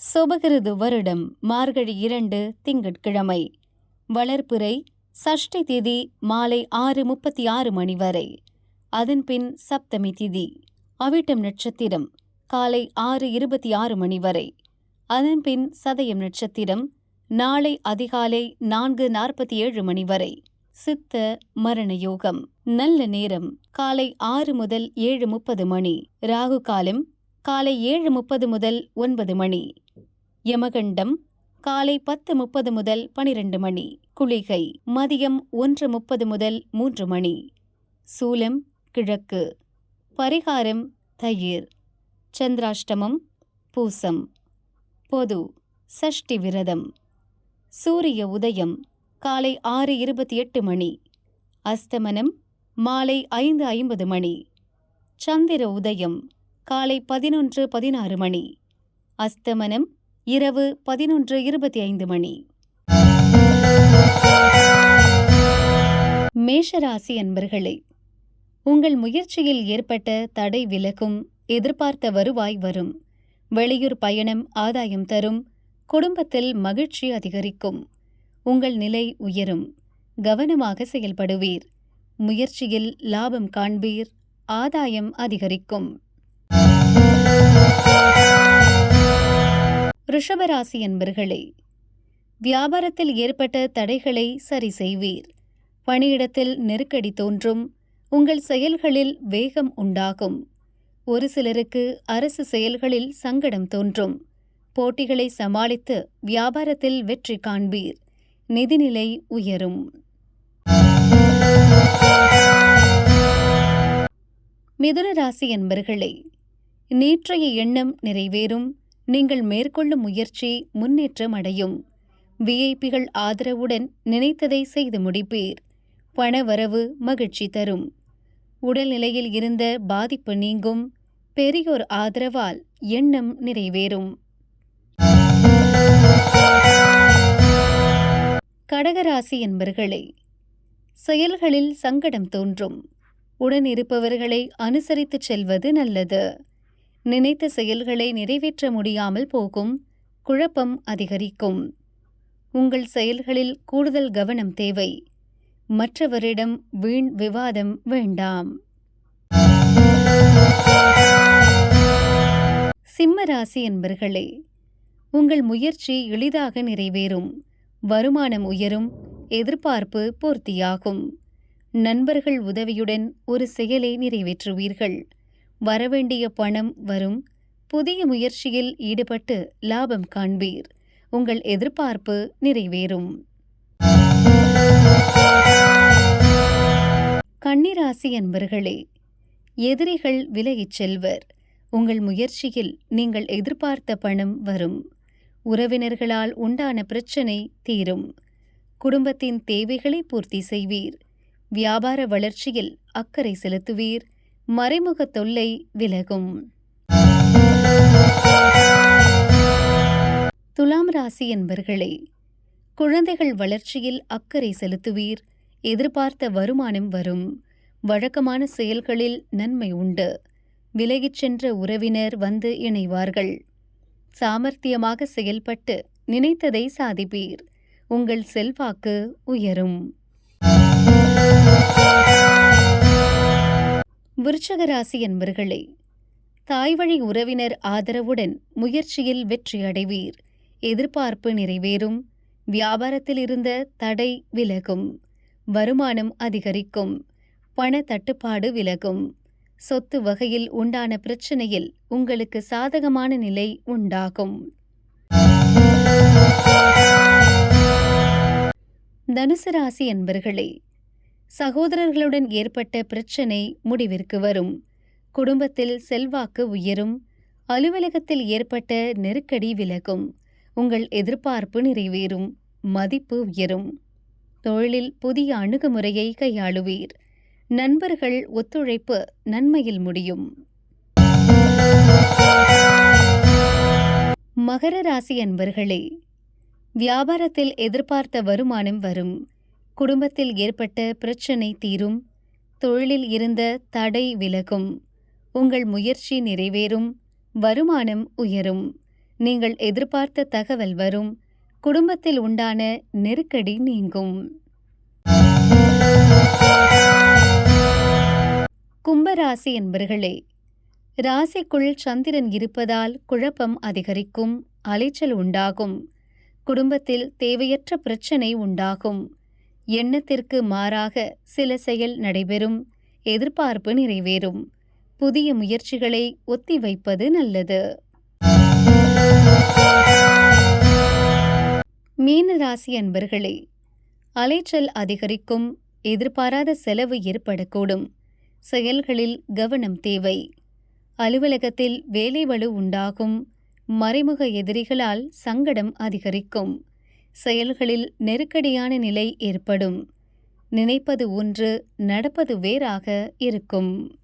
சொபகிருது வருடம் மார்கழி இரண்டு திங்கட்கிழமை. வளர்ப்புரை சஷ்டி திதி மாலை ஆறு முப்பத்தி ஆறு மணி வரை. அதன்பின் சப்தமி திதி அவிட்டம் நட்சத்திரம் காலை ஆறு இருபத்தி ஆறு மணி வரை. அதன்பின் சதயம் நட்சத்திரம் நாளை அதிகாலை நான்கு நாற்பத்தி ஏழு மணி வரை. சித்த மரண யோகம் நல்ல நேரம் காலை ஆறு முதல் ஏழு முப்பது மணி. ராகு காலம் காலை ஏழு முப்பது முதல் ஒன்பது மணி. யமகண்டம் காலை பத்து முப்பது முதல் பனிரெண்டு மணி. குளிகை மதியம் ஒன்று முப்பது முதல் மூன்று மணி. சூலம் கிழக்கு. பரிகாரம் தயிர். சந்திராஷ்டமம் பூசம். பொது சஷ்டி விரதம். சூரிய உதயம் காலை ஆறு இருபத்தி எட்டு மணி. அஸ்தமனம் மாலை ஐந்து ஐம்பது மணி. சந்திர உதயம் காலை பதினொன்று பதினாறு மணி. அஸ்தமனம் இரவு பதினொன்று இருபத்தி ஐந்து மணி. மேஷராசி அன்பர்களே உங்கள் முயற்சியில் ஏற்பட்ட தடை விலகும் எதிர்பார்த்த வருவாய் வரும். வெளியூர் பயணம் ஆதாயம் தரும் குடும்பத்தில் மகிழ்ச்சி அதிகரிக்கும். உங்கள் நிலை உயரும் கவனமாக செயல்படுவீர். முயற்சியில் லாபம் காண்பீர் ஆதாயம் அதிகரிக்கும். ரிஷபராசி என்பர்களே வியாபாரத்தில் ஏற்பட்ட தடைகளை சரி செய்வீர். பணியிடத்தில் நெருக்கடி தோன்றும் உங்கள் செயல்களில் வேகம் உண்டாகும். ஒரு சிலருக்கு அரசு செயல்களில் சங்கடம் தோன்றும். போட்டிகளை சமாளித்து வியாபாரத்தில் வெற்றி காண்பீர். நிதிநிலை உயரும். மிதுன ராசி என்பர்களே நேற்றைய எண்ணம் நிறைவேறும். நீங்கள் மேற்கொள்ளும் முயற்சி முன்னேற்றம் அடையும். விஐபிகள் ஆதரவுடன் நினைத்ததை செய்து முடிப்பீர். பணவரவு மகிழ்ச்சி தரும். உடல்நிலையில் இருந்த பாதிப்பு நீங்கும். பெரியோர் ஆதரவால் எண்ணம் நிறைவேறும். கடகராசி என்பர்களே செயல்களில் சங்கடம் தோன்றும். உடன் இருப்பவர்களை அனுசரித்துச் செல்வது நல்லது. நினைத்த செயல்களை நிறைவேற்ற முடியாமல் போகும். குழப்பம் அதிகரிக்கும். உங்கள் செயல்களில் கூடுதல் கவனம் தேவை. மற்றவரிடம் வீண் விவாதம் வேண்டாம். சிம்மராசி என்பர்களே உங்கள் முயற்சி எளிதாக நிறைவேறும். வருமானம் உயரும் எதிர்பார்ப்பு பூர்த்தியாகும். நண்பர்கள் உதவியுடன் ஒரு செயலை நிறைவேற்றுவீர்கள். வரவேண்டிய பணம் வரும். புதிய முயற்சியில் ஈடுபட்டு லாபம் காண்பீர். உங்கள் எதிர்பார்ப்பு நிறைவேறும். கன்னிராசி அன்பர்களே எதிரிகள் விலகிச் செல்வர். உங்கள் முயற்சியில் நீங்கள் எதிர்பார்த்த பணம் வரும். உறவினர்களால் உண்டான பிரச்சனை தீரும். குடும்பத்தின் தேவைகளை பூர்த்தி செய்வீர். வியாபார வளர்ச்சியில் அக்கறை செலுத்துவீர். மறைமுக தொல்லை விலகும். துலாம் ராசி என்பர்களே குழந்தைகள் வளர்ச்சியில் அக்கறை செலுத்துவீர் எதிர்பார்த்த வருமானம் வரும் வழக்கமான செயல்களில் நன்மை உண்டு விலகிச் சென்ற உறவினர் வந்து இணைவார்கள். சாமர்த்தியமாக செயல்பட்டு நினைத்ததை சாதிப்பீர் உங்கள் செல்வாக்கு உயரும். விருச்சகராசி என்பர்களே தாய்வழி உறவினர் ஆதரவுடன் முயற்சியில் வெற்றி அடைவீர். எதிர்பார்ப்பு நிறைவேறும். வியாபாரத்தில் இருந்த தடை விலகும். வருமானம் அதிகரிக்கும். பண தட்டுப்பாடு விலகும். சொத்து வகையில் உண்டான பிரச்சனையில் உங்களுக்கு சாதகமான நிலை உண்டாகும். தனுசு ராசி என்பர்களே சகோதரர்களுடன் ஏற்பட்ட பிரச்சனை முடிவிற்கு வரும். குடும்பத்தில் செல்வாக்கு உயரும். அலுவலகத்தில் ஏற்பட்ட நெருக்கடி விலகும். உங்கள் எதிர்பார்ப்பு நிறைவேறும். மதிப்பு உயரும். தொழிலில் புதிய அணுகுமுறையை கையாளுவீர். நண்பர்கள் ஒத்துழைப்பு நன்மையில் முடியும். மகர ராசி அன்பர்களே வியாபாரத்தில் எதிர்பார்த்த வருமானம் வரும். குடும்பத்தில் ஏற்பட்ட பிரச்சனை தீரும். தொழிலில் இருந்த தடை விலகும். உங்கள் முயற்சி நிறைவேறும். வருமானம் உயரும். நீங்கள் எதிர்பார்த்த தகவல் வரும். குடும்பத்தில் உண்டான நெருக்கடி நீங்கும். கும்பராசி என்பர்களே ராசிக்குள் சந்திரன் இருப்பதால் குழப்பம் அதிகரிக்கும் அலைச்சல் உண்டாகும். குடும்பத்தில் தேவையற்ற பிரச்சனை உண்டாகும். எண்ணத்திற்கு மாறாக சில செயல் நடைபெறும் எதிர்பார்ப்பு நிறைவேறும். புதிய முயற்சிகளை ஒத்திவைப்பது நல்லது. மீனராசி அன்பர்களே அலைச்சல் அதிகரிக்கும் எதிர்பாராத செலவு ஏற்படக்கூடும். செயல்களில் கவனம் தேவை. அலுவலகத்தில் வேலைவலு உண்டாகும் மறைமுக எதிரிகளால் சங்கடம் அதிகரிக்கும். செயல்களில் நெருக்கடியான நிலை ஏற்படும். நினைப்பது ஒன்று நடப்பது வேறாக இருக்கும்.